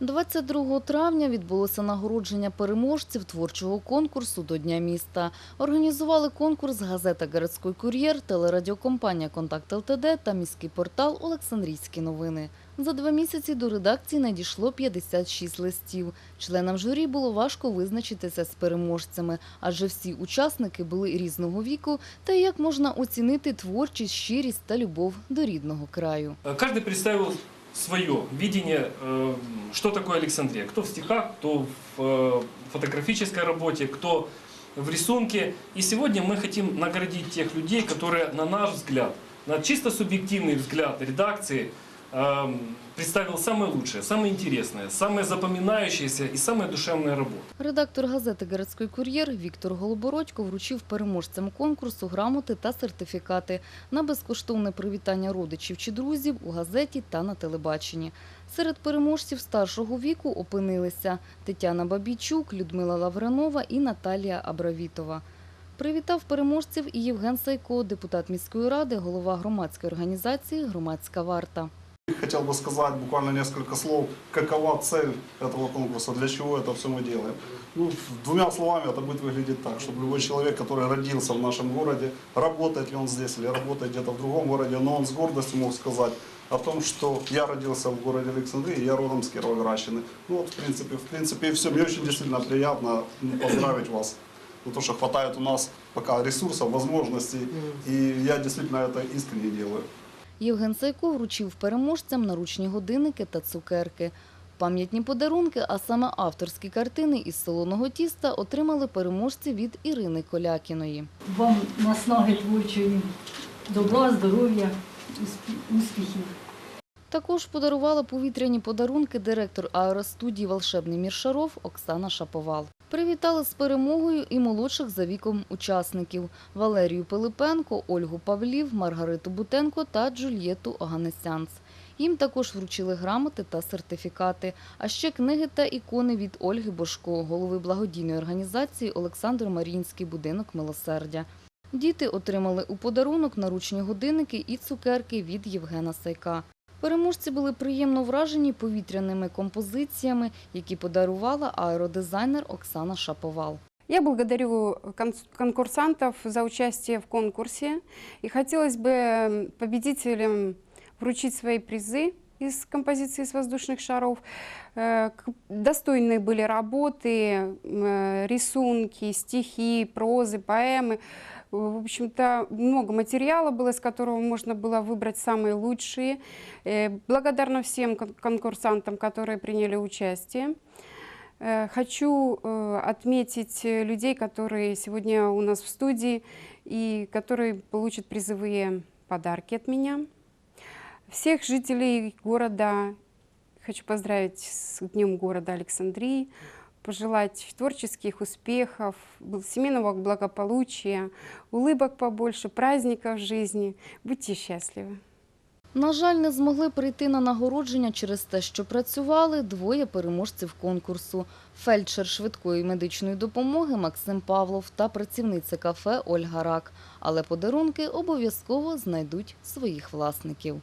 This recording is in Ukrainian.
22 травня відбулося нагородження переможців творчого конкурсу до Дня міста. Організували конкурс газета «Городський кур'єр», телерадіокомпанія «Контакт ЛТД» та міський портал «Олександрійські новини». За два місяці до редакції надійшло 56 листів. Членам журі було важко визначитися з переможцями, адже всі учасники були різного віку, та як можна оцінити творчість, щирість та любов до рідного краю. Каждый представил свое видение, э, что такое Александрия. Кто в стихах, кто в э, фотографической работе, кто в рисунке. И сегодня мы хотим наградить тех людей, которые, на наш взгляд, на чисто субъективный взгляд редакции, э, представил самое лучшее, самое интересное, самое запоминающееся и самое душевное работы. Редактор газети «Городський кур'єр» Віктор Голобородько вручив переможцям конкурсу грамоти та сертифікати на безкоштовне привітання родичів чи друзів у газеті та на телебаченні. Серед переможців старшого віку опинилися Тетяна Бабійчук, Людмила Лавренова і Наталія Абравітова. Привітав переможців і Євген Сайко, депутат міської ради, голова громадської організації «Громадська варта». Хотел бы сказать буквально несколько слов, какова цель этого конкурса, для чего это все мы делаем. Ну, двумя словами это будет выглядеть так, чтобы любой человек, который родился в нашем городе, работает ли он здесь или работает где-то в другом городе, но он с гордостью мог сказать о том, что я родился в городе Александрии, я родом с Кировоградщины. Ну вот, в принципе, в принципе, и все. Мне очень действительно приятно ну, поздравить вас. Потому что хватает у нас пока ресурсов, возможностей, и я действительно это искренне делаю. Євген Сайко вручив переможцям наручні годинники та цукерки. Пам'ятні подарунки, а саме авторські картини із солоного тіста отримали переможці від Ірини Колякіної. Вам наснаги творчої, добра, здоров'я, успіхів. Також подарувала повітряні подарунки директор аеростудії «Волшебний мір Шаров» Оксана Шаповал. Привітали з перемогою і молодших за віком учасників – Валерію Пилипенко, Ольгу Павлів, Маргариту Бутенко та Джульєту Оганесянц. Їм також вручили грамоти та сертифікати, а ще книги та ікони від Ольги Бошко, голови благодійної організації Олександр Марінський будинок милосердя. Діти отримали у подарунок наручні годинники і цукерки від Євгена Сайка. Переможці були приємно вражені повітряними композиціями, які подарувала аеродизайнер Оксана Шаповал. Я благодарю кон- конкурсантов за участие в конкурсе. И хотелось бы победителям вручить свои призы из композиции из воздушных шаров. Э, к- Достойные были работы, э, рисунки, стихи, прозы, поэмы. В общем-то, много материала было, из которого можно было выбрать самые лучшие. Э, Благодарна всем кон- конкурсантам, которые приняли участие. Э, Хочу э, отметить э, людей, которые сегодня у нас в студии и которые получат призовые подарки от меня. Всех жителей города хочу поздравить с Днем города Александрии, пожелать творческих успехов, семейного благополучия, улыбок побольше, праздников в жизни. Будьте счастливы. На жаль, не змогли прийти на нагородження через те, що працювали двоє переможців конкурсу – фельдшер швидкої медичної допомоги Максим Павлов та працівниця кафе Ольга Рак. Але подарунки обов'язково знайдуть своїх власників.